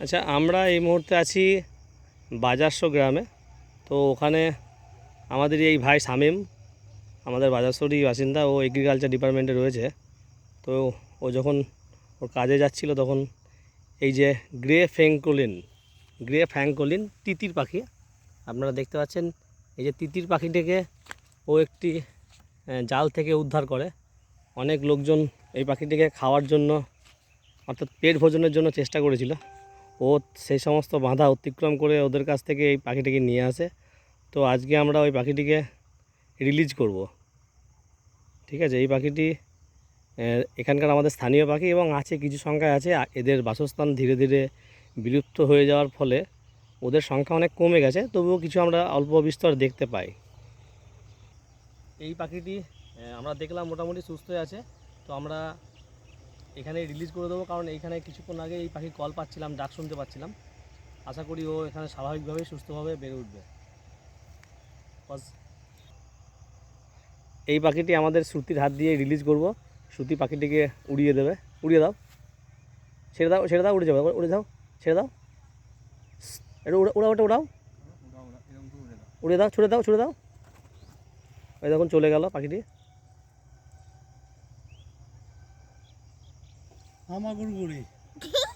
আচ্ছা আমরা এই মুহূর্তে আছি বাজারশো গ্রামে। তো ওখানে আমাদের এই ভাই শামীম, আমাদের বাজারশোরই বাসিন্দা, ও এগ্রিকালচার ডিপার্টমেন্টে রয়েছে। তো ও যখন ওর কাজে যাচ্ছিল তখন এই যে গ্রে ফ্যাঙ্কোলিন গ্রে ফ্যাঙ্কোলিন তিতির পাখি, আপনারা দেখতে পাচ্ছেন, এই যে তিতির পাখিটিকে ও একটি জাল থেকে উদ্ধার করে। অনেক লোকজন এই পাখিটিকে খাওয়ার জন্য, অর্থাৎ পেট ভোজনের জন্য চেষ্টা করেছিল। ও সেই সমস্ত বাধা অতিক্রম করে ওদের কাছ থেকে এই পাখিটিকে নিয়ে আসে। তো আজকে আমরা ওই পাখিটিকে রিলিজ করব। ঠিক আছে? এই পাখিটি এখানকার আমাদের স্থানীয় পাখি এবং আছে, কিছু সংখ্যায় আছে। এদের বাসস্থান ধীরে ধীরে বিলুপ্ত হয়ে যাওয়ার ফলে ওদের সংখ্যা অনেক কমে গেছে, তবুও কিছু আমরা অল্প বিস্তর দেখতে পাই। এই পাখিটি আমরা দেখলাম মোটামুটি সুস্থই আছে। তো আমরা এখানে রিলিজ করে দেবো কারণ এইখানে কিছুক্ষণ আগে এই পাখির কল পাচ্ছিলাম ডাক শুনতে পাচ্ছিলাম। আশা করি ও এখানে স্বাভাবিকভাবেই সুস্থভাবে বেড়ে উঠবে। এই পাখিটি আমাদের শ্রুতির হাত দিয়ে রিলিজ করব। শ্রুতি পাখিটিকে উড়িয়ে দেবে। উড়িয়ে দাও। ছেড়ে দাও ছেড়ে দাও উড়ে যাবে উড়ে যাও ছেড়ে দাও। এটা উড়া উড়া ওটা উড়াও। উড়ে দাও। ছুড়ে দাও ছুড়ে দাও। ওই দেখুন চলে গেল পাখিটি। হামাগুড়গুড়ি